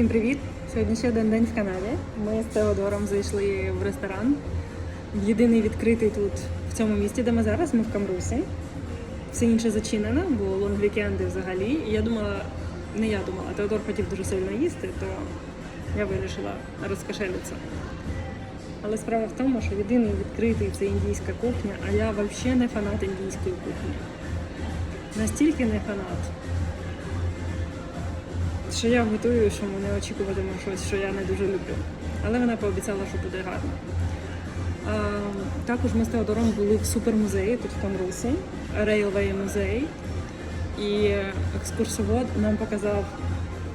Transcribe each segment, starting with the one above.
Всім привіт! Сьогодні ще один день в Канаді. Ми з Теодором зайшли в ресторан. Єдиний відкритий тут в цьому місті, де ми зараз, ми в Камрусі. Все інше зачинено, бо лонгвікенди взагалі. І я думала, не я думала, Теодор хотів дуже сильно їсти, то я вирішила розкошелитися. Але справа в тому, що єдиний відкритий це індійська кухня, а я взагалі не фанат індійської кухні. Настільки не фанат що я готую, що ми не очікуватимемо щось, що я не дуже люблю. Але вона пообіцяла, що буде гарно. А, також ми з Теодором були в супермузеї тут в Камрусі, Рейлвей музей. І екскурсовод нам показав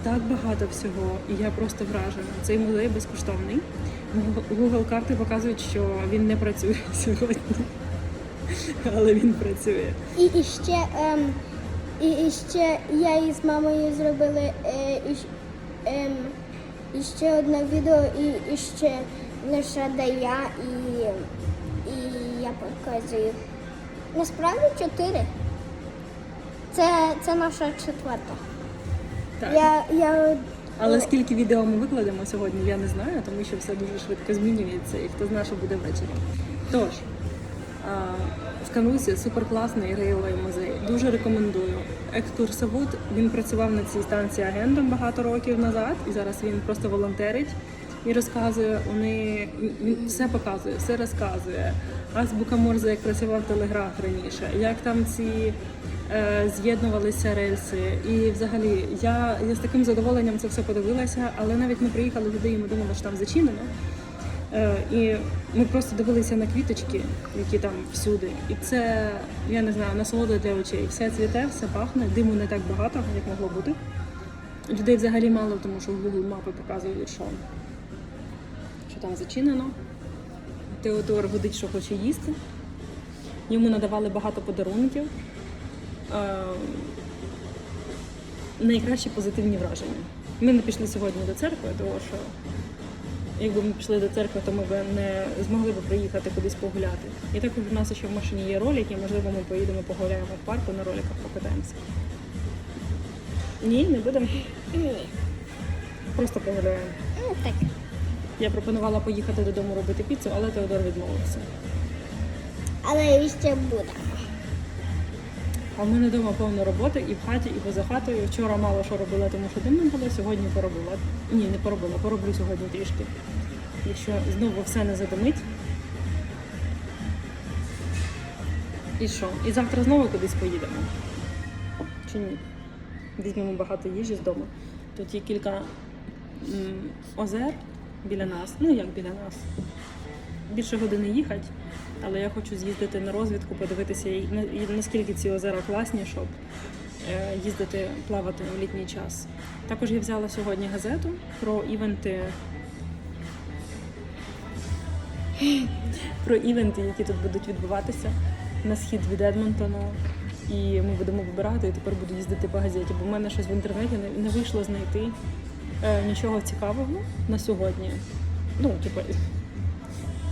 так багато всього, і я просто вражена. Цей музей безкоштовний. Google карти показують, що він не працює сьогодні, але він працює. І ще ем, і, і ще я із мамою зробили е, і, щ- ем, і ще одне відео, і, і ще лише де я і, і я показую. Насправді чотири. Це, це наша четверта. Так. Я, я Але скільки відео ми викладемо сьогодні, я не знаю, тому що все дуже швидко змінюється і хто знає, що буде ввечері. Тож, в Канусі суперкласний рейлвей музей. Дуже рекомендую. Екскурсовод він працював на цій станції агентом багато років назад, і зараз він просто волонтерить і розказує. Вони він все показує, все розказує. Азбука Морзе, як працював телеграф раніше, як там ці е, з'єднувалися рельси. І взагалі я, я з таким задоволенням це все подивилася, але навіть ми приїхали туди, і ми думали, що там зачинено. Е, і ми просто дивилися на квіточки, які там всюди. І це, я не знаю, насолода для очей. Все цвіте, все пахне, диму не так багато, як могло бути. Людей взагалі мало, тому що в Google мапи показують, що, що там зачинено. Теодор гудить, що хоче їсти. Йому надавали багато подарунків. Е, найкращі позитивні враження. Ми не пішли сьогодні до церкви, тому що якби ми пішли до церкви, то ми б не змогли б приїхати кудись погуляти. І також у нас ще в машині є ролики, можливо, ми поїдемо погуляємо в парку на роликах покатаємося. Ні, не будемо. ні. Просто погуляємо. Ну, так. Я пропонувала поїхати додому робити піцу, але Теодор відмовився. Але ще буде. А в мене вдома повно роботи і в хаті, і поза хатою. Вчора мало що робила, тому що димно було, сьогодні поробила. Ні, не поробила, пороблю сьогодні трішки. Якщо знову все не задимить. І що? І завтра знову кудись поїдемо. Чи ні? Візьмемо багато їжі з дому. Тут є кілька м, озер біля нас. Ну як біля нас. Більше години їхати, але я хочу з'їздити на розвідку, подивитися, наскільки ці озера класні, щоб е, їздити плавати у літній час. Також я взяла сьогодні газету про івенти. Про івенти, які тут будуть відбуватися на схід від Едмонтона. І ми будемо вибирати, і тепер буду їздити по газеті, бо в мене щось в інтернеті не, не вийшло знайти е, нічого цікавого на сьогодні. Ну, типу,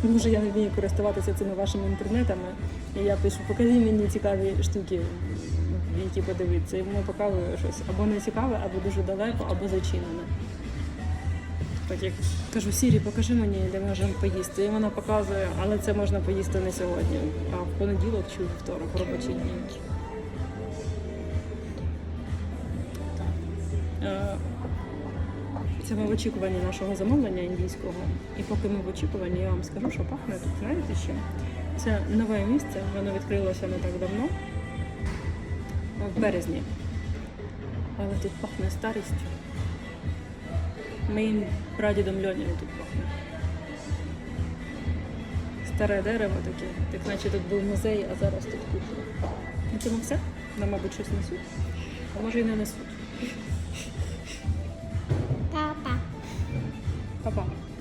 Може, я не вмію користуватися цими вашими інтернетами. І я пишу, покажи мені цікаві штуки, які подивитися. І воно показує щось або не цікаве, або дуже далеко, або зачинене. Так як кажу, Сірі, покажи мені, де можемо поїсти. І вона показує, але це можна поїсти не сьогодні, а в понеділок чи вівторок робочі дні. Це ми в очікуванні нашого замовлення індійського. І поки ми в очікуванні, я вам скажу, що пахне тут, знаєте що? Це нове місце, воно відкрилося не так давно, в березні. Але тут пахне старістю. Моїм прадідом Льонєм тут пахне. Старе дерево таке, так наче тут був музей, а зараз тут кухня. На цьому все? Нам, мабуть, щось несуть. А може і не несуть. 拜拜。